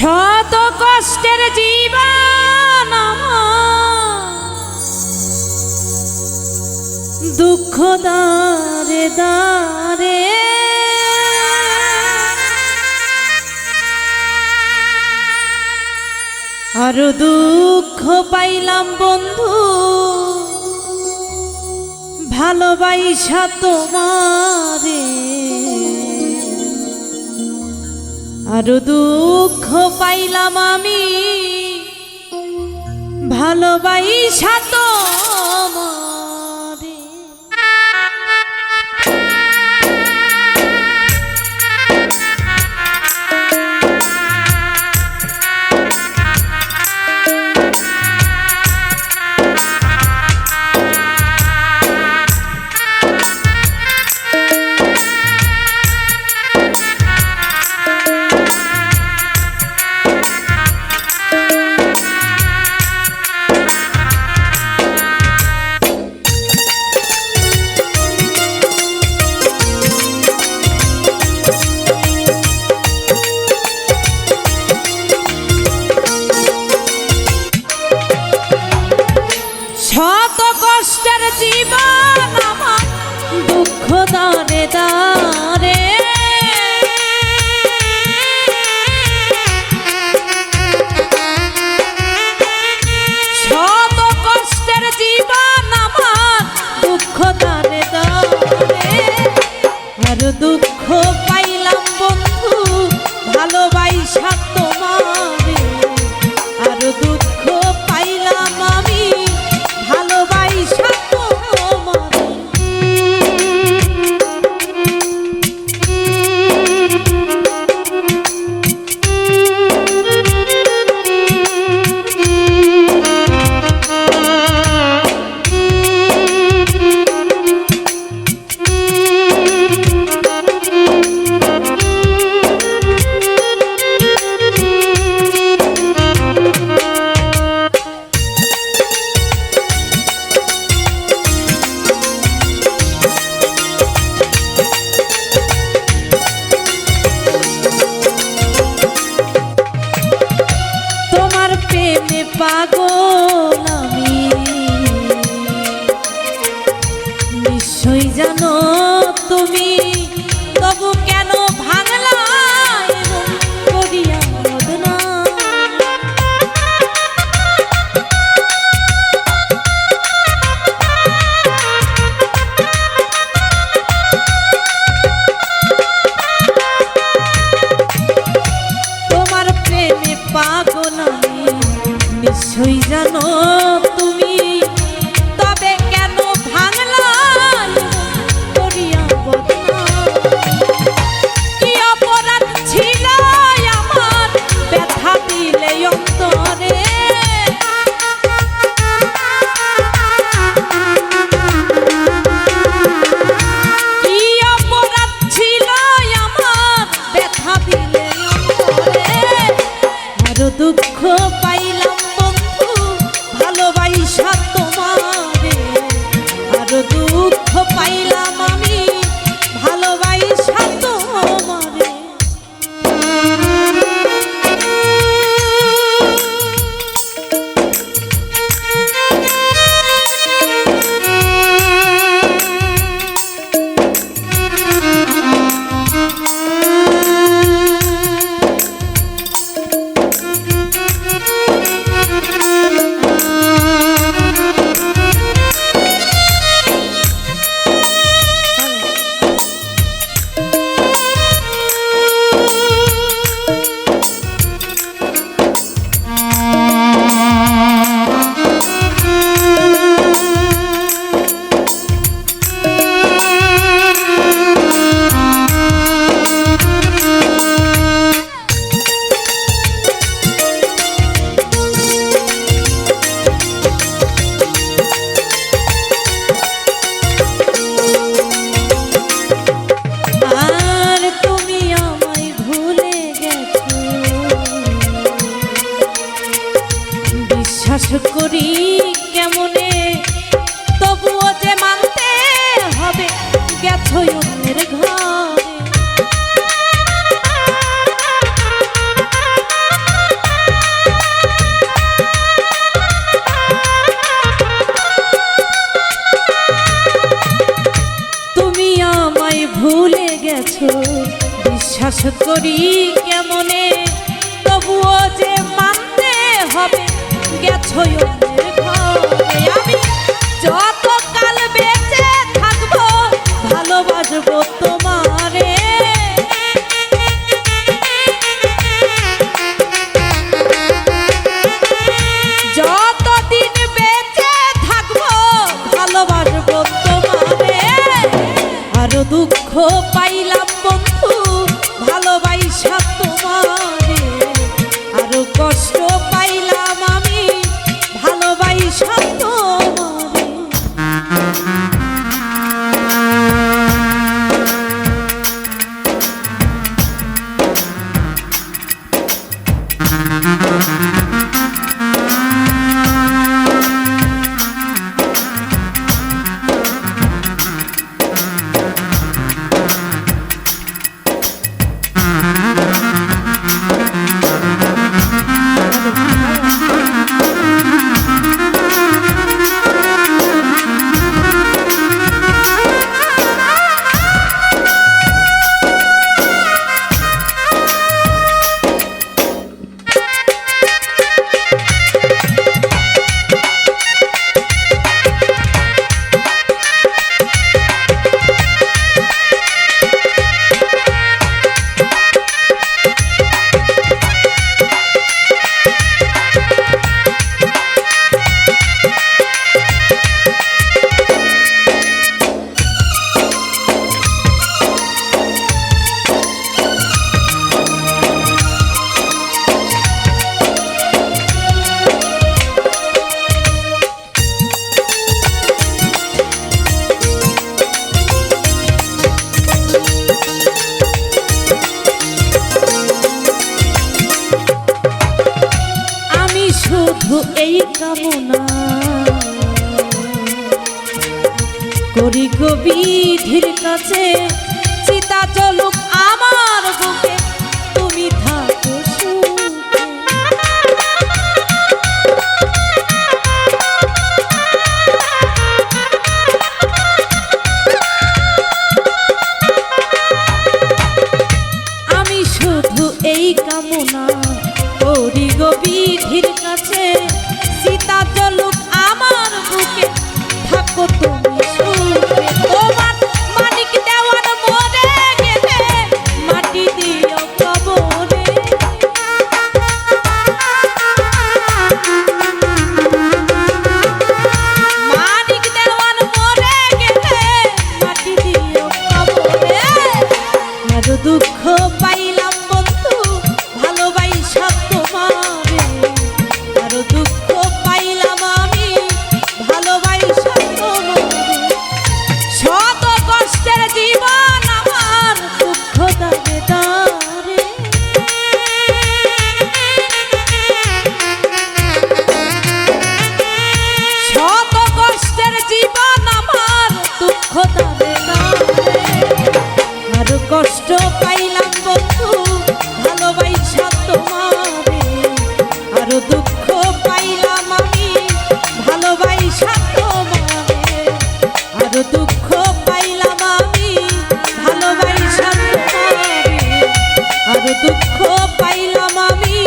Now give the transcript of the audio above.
যত কষ্টের জীবন দুঃখ দারে দারে আরও দুঃখ পাইলাম বন্ধু ভালোবাসা তোমারে। আরও দুঃখ পাইলাম আমি। ভালোবাই সাতো পাগল ভুলে গেছো বিশ্বাস করি কেমনে? তবুও যে মানতে হবে গেছ পাইলাম শুধু এই কামনা। করি গভীর কাছে চিতা চলুক পাইলাম বন্ধু, ভালোবাসা তোমারে। দুঃখ পাইলাম আমি, ভালোবাসা তোমারে। আরও দুঃখ পাইলাম আমি, ভালোবাসা তোমারে। দুঃখ পাইলাম আমি